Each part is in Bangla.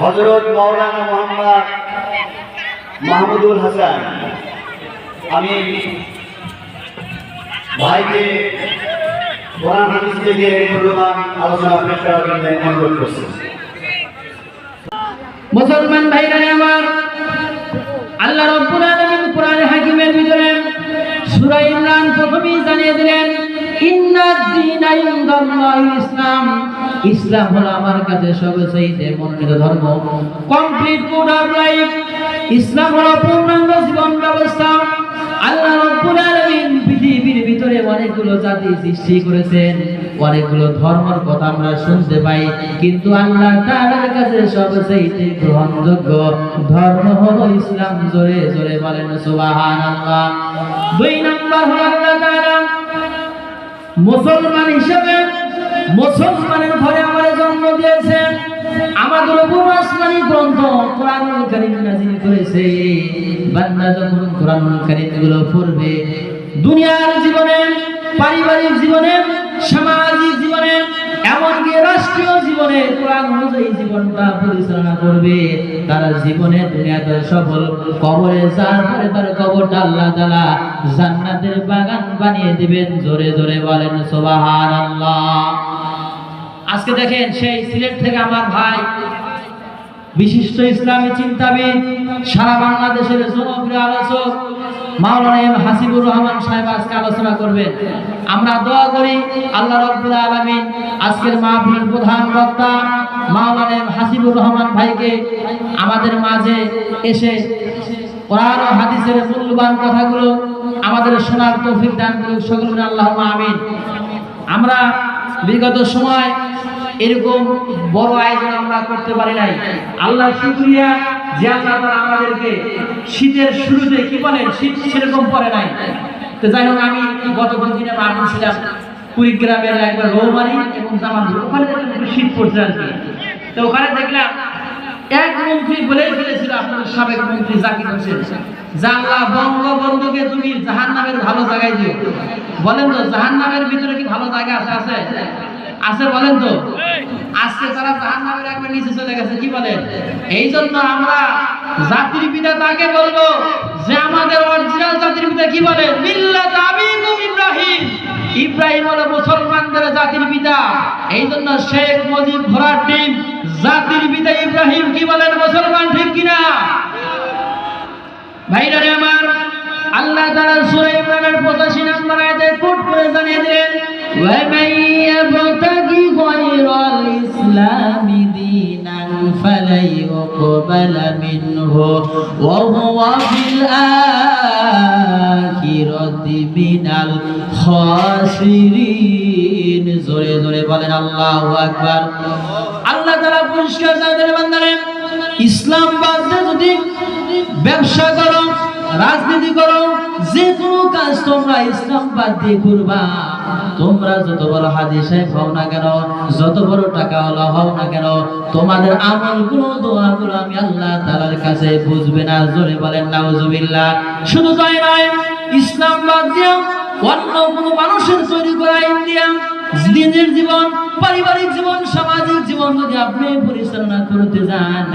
হজরত মাওলানা মোহাম্মদ মাহমুদুল হাসান। আমি ভাইকে মুসলমান ভাইরা, আমার আল্লাহ রব্বুল আলামিন কোরআনে হাকিমের ভিতরে সূরা ইমরান প্রথমেই জানিয়ে দিলেন ইসলাম। হলো আমার কাছে সবচেয়ে মনোনীত ধর্ম। কমপ্লিট অফ লাইফ ইসলাম হলো পূর্ণাঙ্গ জীবন ব্যবস্থা। আল্লাহ পৃথিবীর ভিতরে অনেকগুলো জাতি সৃষ্টি করেছেন। অনেকগুলো ধর্মের কথা আমরা শুনতে পাই। কিন্তু আল্লাহ তাআলার কাছে সবচেয়ে গ্রহণযোগ্য ধর্ম হলো ইসলাম। জোরে জোরে বলেন সুবহানাল্লাহ। দুই নম্বর আল্লাহ মুসলমান হিসেবে মুসলমানের ঘরে আমার জন্ম দিয়েছেন আমাদের উপর আসমানি গ্রন্থ কোরআনুল কারীম নাযিল করেছে। বান্দা যখন কোরআনুল কারীমগুলো পড়বে, দুনিয়ার জীবনে, পারিবারিক জীবনে, সামাজিক জীবনে, এমনকি রাষ্ট্রীয় জীবনে কোরআন অনুযায়ী জীবনটা পরিচালনা করবে। তারা জীবনে দুনিয়াতে সফল কবরে যার তার কবরটা আল্লাহ তাআলা জান্নাতের বাগান বানিয়ে দিবেন। জোরে জোরে বলেন, সুবহানাল্লাহ। আজকে দেখেন সেই সিলেট থেকে আমার ভাই বিশিষ্ট ইসলামী চিন্তাবিদ, সারা বাংলাদেশের জনপ্রিয় আলোচক মাওলানা এম হাসিবুর রহমান সাহেব আজকে আলোচনা করবেন। আমরা দোয়া করি আল্লাহ রাব্বুল আলামিন আজকের মাহফিলের প্রধান বক্তা মাওলানা এম হাসিবুর রহমান ভাইকে আমাদের মাঝে এসে কোরআন ও হাদিসের মূল্যবান কথাগুলো আমাদের শোনার তৌফিক দান করুক, সকল আল্লাহ আমিন। আমরা বিগত সময় এরকম বড় আয়োজন আমরা করতে পারি নাই। আল্লাহ শুকরিয়া যে আল্লাহ আমাদেরকে শীতের শুরুতে কি বলেন? শীত সেরকম পড়ে নাই। তো যাই হোক, আমি গত দিনে মাঠে ছিলাম কুড়িগ্রামের একবার রৌমারি এবং জামালপুর ওখানে দেখলাম শীত পড়ছে আর কি। তো ওখানে দেখলাম এক মন্ত্রী বলেই ফেলেছিল আপনাদের সাবেক মন্ত্রী জাকির হোসেন জানলা বঙ্গবন্ধুকে তুমি জাহান নামের ভালো জায়গায় দিও। বলেন তো জাহান নামের ভিতরে কি ভালো জায়গা আছে আছে? আছে বলেন তো? আজকে তারা জাহান নামের একবার নিচে চলে গেছে, কি বলেন? এই জন্য আমরা জাতির পিতা তাকে বলব যে আমাদের অরিজিনাল জাতির পিতা কি বলেন মিল্লাত আবিকুম ইব্রাহিম। ইব্রাহিম হলো মুসলমানদের জাতির পিতা। এই জন্য শেখ মুজিব ঘোড়ার টিম জাতির পিতা ইব্রাহিম কি বলেন? মুসলমান ঠিক কিনা? ভাইরা আমার, আল্লাহ তাআলা সূরা ইমরানের 85 নম্বর আয়াতে কোট করে জানিয়ে মাইয়াবতাগি গায়রাল ইসলামি দীনান ফালাই ইউকবালা মিনহু ওয়া হুয়া ফিল আখিরাতি মিনাল খাসিরিন জোরে জোরে বলেন আল্লাহু আকবার। আল্লাহ তাআলা পরিষ্কার জানেন বান্দারে, ইসলাম বাদ যদি ব্যবসা করো, রাজনীতি করো, যে কোনো কাজ তোমরা ইসলাম বাদ দিয়ে করবা। তোমরা যত বড় হাদিসে হও না কেন, যত বড় টাকা ওলা হও না কেন, তোমাদের আমলগুলো দোয়া গুলো আমি আল্লাহ তাআলার কাছে বুঝবে না। জোরে বলেন, নাউজুবিল্লাহ। শুধু তাই নয় ইসলাম বাদ দিয়ে অন্য কোনো মানুষের তৈরি করা ইন্ডিয়া নিজের জীবন, পারিবারিক জীবন, সামাজিক জীবন যদি আপনি পরিচালনা করতে যান,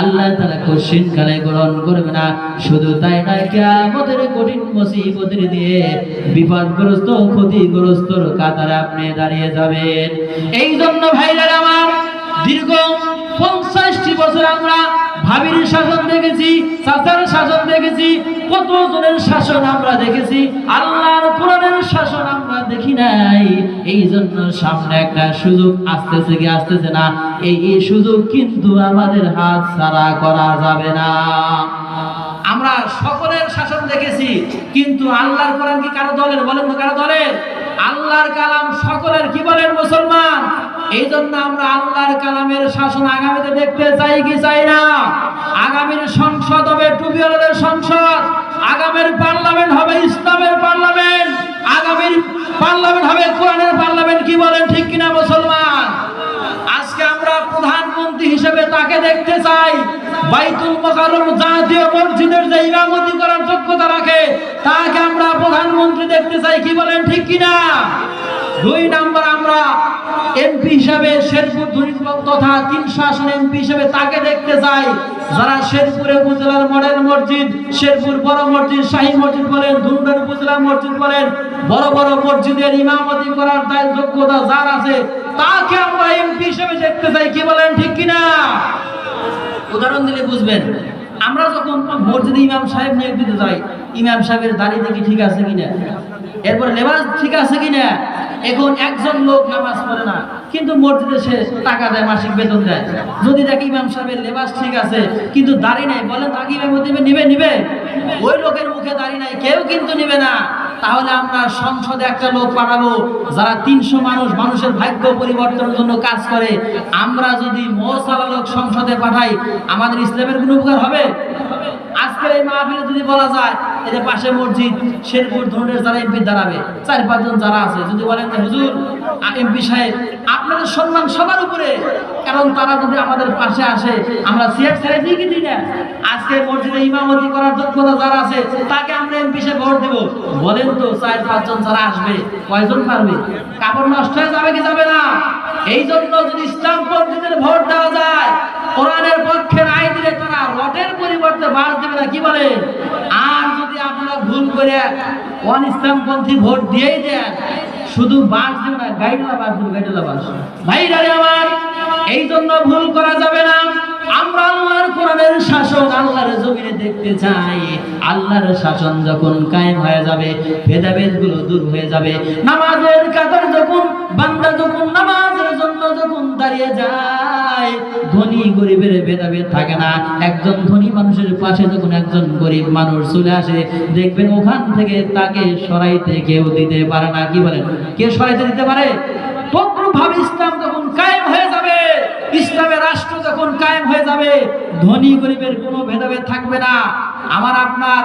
আল্লাহ তারা কঠিন কালে গ্রহণ করবে না। শুধু তাই নয় কেমতের কঠিন মুসিবতের দিয়ে বিপদগ্রস্ত ক্ষতিগ্রস্ত কাতারে আপনি দাঁড়িয়ে যাবেন। এই জন্য ভাইরা আমার, দীর্ঘ পঞ্চাশটি বছর আমরা ভাবির শাসন দেখেছি চাচার শাসন দেখেছি কত জনের শাসন আমরা দেখেছি, আল্লাহর কোরআনের শাসন আমরা দেখি নাই। এই জন্য সামনে একটা সুযোগ আসতেছে কি আসতেছে না, এই এই সুযোগ কিন্তু আমাদের হাত ছাড়া করা যাবে না। আমরা সকলের শাসন দেখেছি, কিন্তু আল্লাহর কোরআন কি কারও দলের? বলেন তো কারও দলের? আল্লাহর কালাম সকলের কি বলেন মুসলমান? এই জন্য আমরা আল্লাহর কালামের শাসন আগামীতে দেখতে চাই কি চাই না? আগামীর সংসদ হবে টুবিওয়ালাদের সংসদ, আগামীর পার্লামেন্ট হবে ইসলামের পার্লামেন্ট, আগামীর পার্লামেন্ট হবে কোরআনের পার্লামেন্ট, কি বলেন ঠিক কিনা মুসলমান? আজকে আমরা প্রধানমন্ত্রী হিসেবে তাকে দেখতে চাই। বাইতুল মোকাররম জাতীয় মসজিদের যে ইমামতি করার যোগ্যতা রাখে, তাকে আমরা প্রধানমন্ত্রী দেখতে চাই, কি বলেন ঠিক কিনা? দুই নাম্বার এমপি হিসাবে শেরপুর ধনীপুর তথা তিনশো আসন এমপি হিসাবে তাকে দেখতে চাই। যারা শেরপুরে উপজেলার মডেল মসজিদ, শেরপুর বড় মসজিদ, শাহী মসজিদ বলেন ধুনবের উপজেলা মসজিদ বলেন, বড় বড় মসজিদের ইমামতি করার তার যোগ্যতা যার আছে, তাকে আমরা এমপি হিসেবে দেখতে চাই। কি বলেন, ঠিক কিনা? উদাহরণ দিলে বুঝবেন। আমরা যখন মসজিদে ইমাম সাহেব নিয়োগ দিতে যাই, ইমাম সাহেবের দাঁড়িয়ে দেখি ঠিক আছে কিনা? এরপর লেবাস ঠিক আছে কিনা? এখন একজন লোক নামাজ পড়ে না, কিন্তু মসজিদে সে টাকা দেয়, মাসিক বেতন দেয়। যদি দেখি ইমাম সাহেবের লেবাস ঠিক আছে, কিন্তু দাড়ি নাই বলে তাকে ইমাম দিবে নিবে নিবে? ওই লোকের মুখে দাড়ি নাই, কেউ কিন্তু নিবে না। তাহলে আমরা সংসদে একটা লোক পাঠাবো, যারা তিনশো মানুষ, মানুষের ভাগ্য পরিবর্তনের জন্য কাজ করে। আমরা যদি মহসালা লোক সংসদে পাঠাই, আমাদের ইসলামের কোনো উপকার হবে? আজকের এই মাহফিলে যদি বলা যায়, এই যে পাশে মসজিদ, শেরপুর ধরনের যারা এমপি দাঁড়াবে, চার পাঁচজন যারা আছে, যদি বলেন যে, হুজুর এমপি সাহেব, আপনাদের সম্মান সবার উপরে, কারণ তারা যদি আমাদের পাশে আসে, আমরা সিয়ার ছেড়ে দিই কি না? আজকে মসজিদে ইমামতি করার যোগ্যতা যারা আছে, তাকে আমরা এমপি সাহেব ভোট দেবো। বলেন তো, চার পাঁচজন যারা আসবে, কয়জন পারবে? কাপড় নষ্ট হয়ে যাবে কি যাবে না? এই জন্য যদি ইসলাম পন্থীদের ভোট দেওয়া যায়, কোরআনের পক্ষে রায় দিলে পরিবর্তে বাস দেবে না, কি বলে? আর যদি আপনারা ভুল করে অন ইসলামপন্থী ভোট দিয়েই দেন, শুধু বাস দেবে না গাইডলা বাস দেবে গাইডলা বাস ভাইরারে আমার এই জন্য ভুল করা যাবে না। আমরা আল্লাহর কোরআনের শাসন আল্লাহর জমিনে দেখতে চাই। আল্লাহর শাসন যখন কায়েম হয়ে যাবে ভেদাভেদগুলো দূর হয়ে যাবে। নামাজের কাতার যখন, বান্দা যখন জন্য যখন দাঁড়িয়ে যায়, ধনী গরিবের ভেদাভেদ থাকে না। একজন ধনী মানুষের পাশে যখন একজন গরিব মানুষ চলে আসে, দেখবেন ওখান থেকে তাকে সরাইতে কেউ দিতে পারে না। কি বলেন? কে সরাইতে দিতে পারে? তদ্রুপভাবে ইসলাম কায়েম হয়ে যাবে। ইসলামের রাষ্ট্র যখন কায়েম হয়ে যাবে। ধনী গরিবের কোনো ভেদাভেদ থাকবে না। আমার আপনার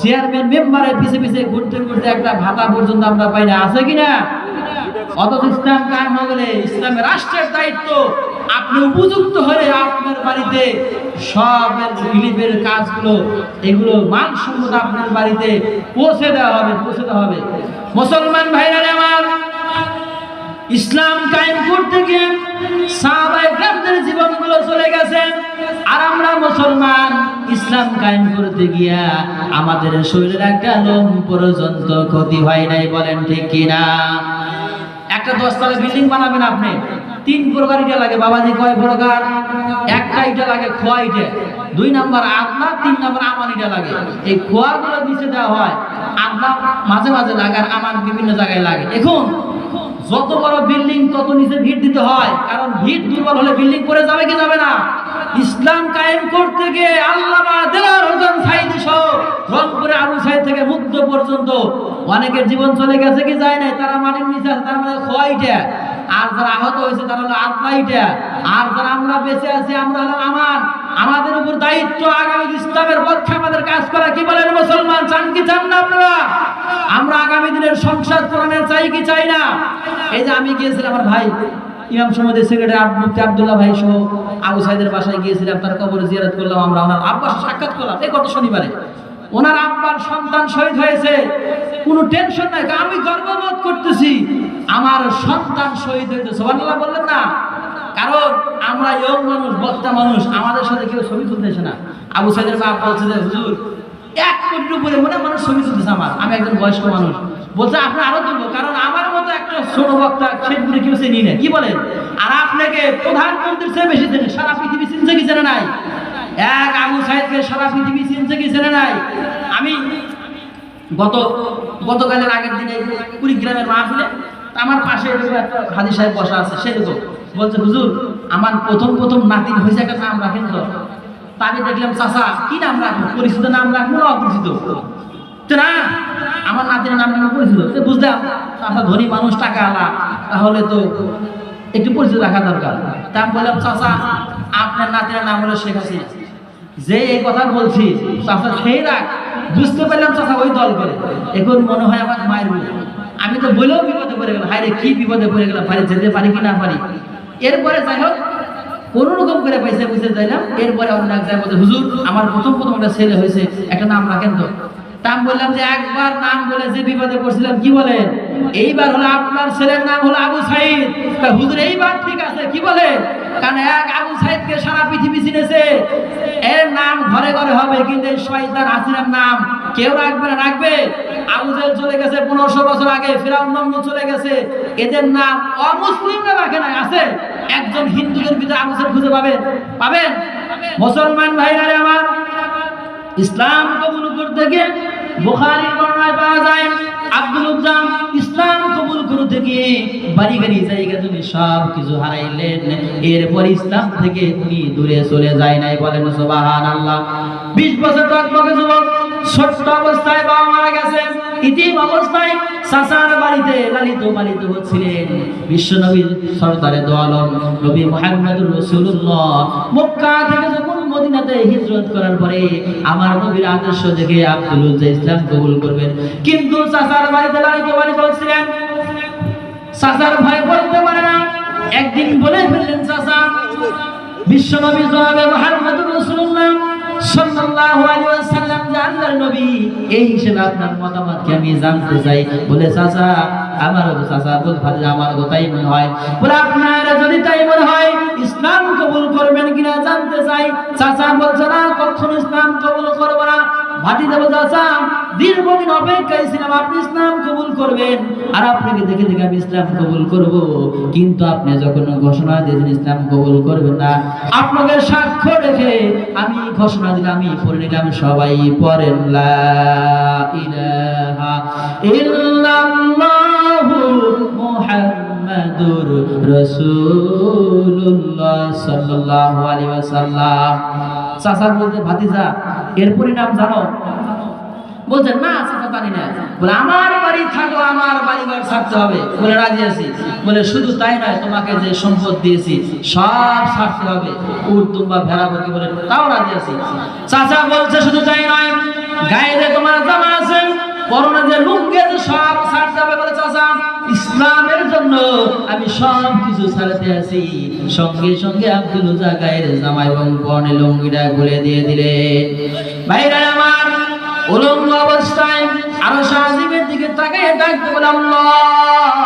চেয়ারম্যান, মেম্বারের পিছে পিছে ঘুরতে ঘুরতে একটা ভাতা পর্যন্ত আমরা পাই না। আছে কিনা অথচ ইসলাম কায়েম হয়ে ইসলামের রাষ্ট্রের দায়িত্ব। আপনি উপযুক্ত হলে আপনার বাড়িতে কাজগুলো, এগুলো মানসম্মত আপনার বাড়িতে পৌঁছে দেওয়া হবে, পৌঁছে দেওয়া হবে। মুসলমান ভাইরা আমার, ইসলাম কায়েম করতে গিয়ে সাহাবায়ে গ্রামদের জীবনগুলো চলে গেছে। আর আমরা মুসলমান, ইসলাম কায়েম করতে গিয়া আমাদের শরীরের একটা লোম পর্যন্ত ক্ষতি হয় নাই বলেন ঠিক কিনা? একটা দশতলা বিল্ডিং বানাবেন আপনি। তিন প্রকার ইটা লাগে। বাবাজি কয় প্রকার? একটা ইটা লাগে খোয়া ইটা। দুই নাম্বার আদলা তিন নাম্বার আমান ইটা লাগে। এই খোয়াগুলো নিচে দেওয়া হয়। আদলা মাঝে মাঝে লাগে আর আমান বিভিন্ন জায়গায় লাগে। এখন যত বড় বিল্ডিং, তত নিচে ভিড় দিতে হয়। কারণ ভিড় দুর্বল হলে বিল্ডিং পড়ে যাবে কি যাবে না? ইসলাম কায়েম করতে গিয়ে আল্লামা দেলার হোসেন সাইদি সহ রংপুরে সাইদ থেকে মুক্ত পর্যন্ত অনেকের জীবন চলে গেছে কি যায় নাই? তারা মাটির নিচে আছে, তার মানে খোয়াইটা আর যারা আহত হয়েছে, তারা হলো আত্মাইটা আর যারা আমরা বেঁচে আছি, আমরা হলো আমার আমাদের উপর দায়িত্ব আগামী ইসলামের পক্ষে আমাদের কাজ করা। কি বলেন মুসলমান, চান কি চান না আপনারা? আমরা আগামী দিনের সংসদ কোরআনের চাই কি চাই না? এই যে আমি গিয়েছিলাম, আমার ভাই, ইমাম সমাজের সেক্রেটারি মুফতি আব্দুল্লাহ ভাই সহ আবু সাইদের বাসায় গিয়েছিলাম, তার কবর জিয়ারত করলাম আমরা। ওনার আব্বার সাক্ষাৎ করলাম। এই গত শনিবারে। ওনার আব্বার সন্তান শহীদ হয়েছে। কোনো টেনশন নাই আমি গর্ববোধ করতেছি। আমার সন্তান শহীদ হয়েছে সোহানুল্লাহ বললেন না। কারণ আমরা ইয়ং মানুষ বক্তা মানুষ, আমাদের সাথে কেউ ছবি তুলতেছে না। আবু সাইদের বাপ বলছে যে, হুজুর, এক কোটির উপরে মনে মানুষ ছবি তুলতেছে আমার। আমি একজন বয়স্ক মানুষ। বলছে আপনি আরও তুলবো, কারণ আমার মতো একটা ছোট বক্তা শেখপুরে কেউ চিনি না কি বলেন? আর আপনাকে প্রধানমন্ত্রীর চেয়ে বেশি চেনে, সারা পৃথিবী চিনছে কি চেনে নাই? এক আবু সাহেবকে সারা পৃথিবী চিনছে কি চেনে নাই? আমি গত, গতকালের আগের দিনে কুড়িগ্রামের মাহফিলে তা আমার পাশে একটা হাজি সাহেব বসা আছে সেরকম বলছে, হুজুর, আমার প্রথম প্রথম নাতিন হয়েছে একটা নাম রাখেন তো। তা আমি দেখলাম, চাচা, কি নাম রাখব? পরিচিত নাম রাখব না অপরিচিত? না, আমার নাতিনের নাম আমি পরিচিত। তো বুঝলাম, চাচা, ধনী মানুষ, টাকা আলা, তাহলে তো একটু পরিচিত রাখা দরকার। তা আমি বললাম, চাচা, আপনার নাতিনের নাম হলো শেখ হাসিনা। যে এই কথা বলছি, চাচা, সেই রাখ বুঝতে পারলাম চাচা, ওই দল করে। এখন মনে হয় আমার মায়ের বলে আমি তো বলেও বিপদে পড়ে গেলাম। হায় কি বিপদে পড়ে গেলাম। পারি যেতে পারি কি না পারি। এরপরে যাই হোক, কোন রকম করে পয়সা বুঝতে চাইলাম এরপরে অন্য এক জায়গায় বলছে হুজুর, আমার প্রথম প্রথম একটা ছেলে হয়েছে। একটা নাম রাখেন তো। তা আমি বললাম যে, একবার নাম বলে যে বিপদে পড়ছিলাম, কি বলেন? এইবার হলো আপনার ছেলের নাম হলো আবু সাইদ। হুজুর, এইবার ঠিক আছে, কি বলে কারণ এক আবু সাইদকে সারা পৃথিবী চিনেছে। এর নাম ঘরে ঘরে হবে, কিন্তু এই শয়তান হাসিনার নাম কেউ রাখবে না, রাখবে? আবু জেল চলে গেছে পনেরোশো বছর আগে, ফেরাউন নমরুদ চলে গেছে। এদের নাম অমুসলিমরা রাখে না আছে? একজন হিন্দুদের ভিতরে আবু জেল খুঁজে পাবেন? পাবেন? মুসলমান ভাইরা আমার, ইসলাম কবুল করতে গিয়ে বুখারীর বর্ণনায় পাওয়া যায়, আব্দুল উজ্জাম ইসলাম কবুল করতে গিয়ে বাড়ি গাড়ি জায়গা তুমি সব কিছু হারাইলেন। এরপর ইসলাম থেকে তুমি দূরে চলে যায় নাই বলেন সুবহানাল্লাহ। 20 বছর টকবকে যুবক ছোট্ট অবস্থায় বাবা মারা গেছে। ইতিম অবস্থায় সাসার বাড়িতে লালিত পালিত হচ্ছিলেন। বিশ্বনবী সরদারে দো আলম নবী মুহাম্মদুর রাসূলুল্লাহ। মক্কা থেকে যখন মদিনাতে হিজরত করার পরে আমার নবীর আদর্শ দেখে আব্দুল ইসলাম কবুল করবেন। কিন্তু সাসার বাড়িতে লালিত পালিত বলছিলেন সাসার ভয় বলতে পারে না। একদিন বলে ফেললেন সাসা বিশ্বনবী জনাবে মুহাম্মদুর রাসূলুল্লাহ সাল্লাল্লাহু আলাইহি ওয়াসাল্লাম আমার তাই মনে হয়। বলে, আপনার যদি তাই মনে হয়, ইসলাম কবুল করবেন কিনা জানতে চাই। চাচা বলছে, না না। ভাতি দেব চাচা দীর্ঘদিন অপেক্ষায় ছিলাম, আপনি ইসলাম কবুল করবেন। আর আপনাকে দেখে দেখে আমি ইসলাম কবুল করব। কিন্তু আপনি যখন ঘোষণা দিয়েছেন, ইসলাম কবুল করবেন না। আপনাকে সাক্ষ্য রেখে আমি ঘোষণা দিলাম, আমি পড়ে নিলাম, সবাই পড়েন, লা ইলাহা ইল্লাল্লাহু মুহাম্মাদুর রাসূলুল্লাহ সাল্লাল্লাহু আলাইহি ওয়াসাল্লাম। চাচার বলতে ভাতিজা, এর পরিণাম জানো? বলছেন, না চাচা জানি না। বলে, আমার বাড়ি থাকো, আমার বাড়ি বাড়ি ছাড়তে হবে। বলে, রাজি আছি। বলে, শুধু তাই নয়, তোমাকে যে সম্পদ দিয়েছি, সব ছাড়তে হবে। উট তুম্বা ভেড়া বকি বলে, তাও রাজি আছি। চাচা বলছে, শুধু তাই নয়, গায়ে তোমার জামা আছে করোনা যে লুঙ্গে সব ছাড়তে হবে বলে চাচা, ইসলামের জন্য আমি সব কিছু ছাড়তে আছি। সঙ্গে সঙ্গে আব্দুল উজা গায়ের জামা এবং পরনে লুঙ্গিটা খুলে দিয়ে দিলেন ভাইরা আমার, উলঙ্গ অবস্থায় আরও সাজিবের দিকে তাকিয়ে ডাকতে বলে আল্লাহ।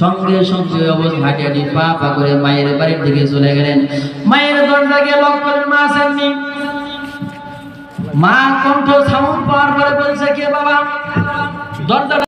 সঙ্গে সঙ্গে অবস্থা হাঁটি হাঁটি পা পা করে মায়ের বাড়ির দিকে চলে গেলেন। মায়ের দরজা গিয়ে লক করেন মা আসেননি মা কণ্ঠ সাউন্ড পাওয়ার পরে বলছে, কে বাবা? দরজা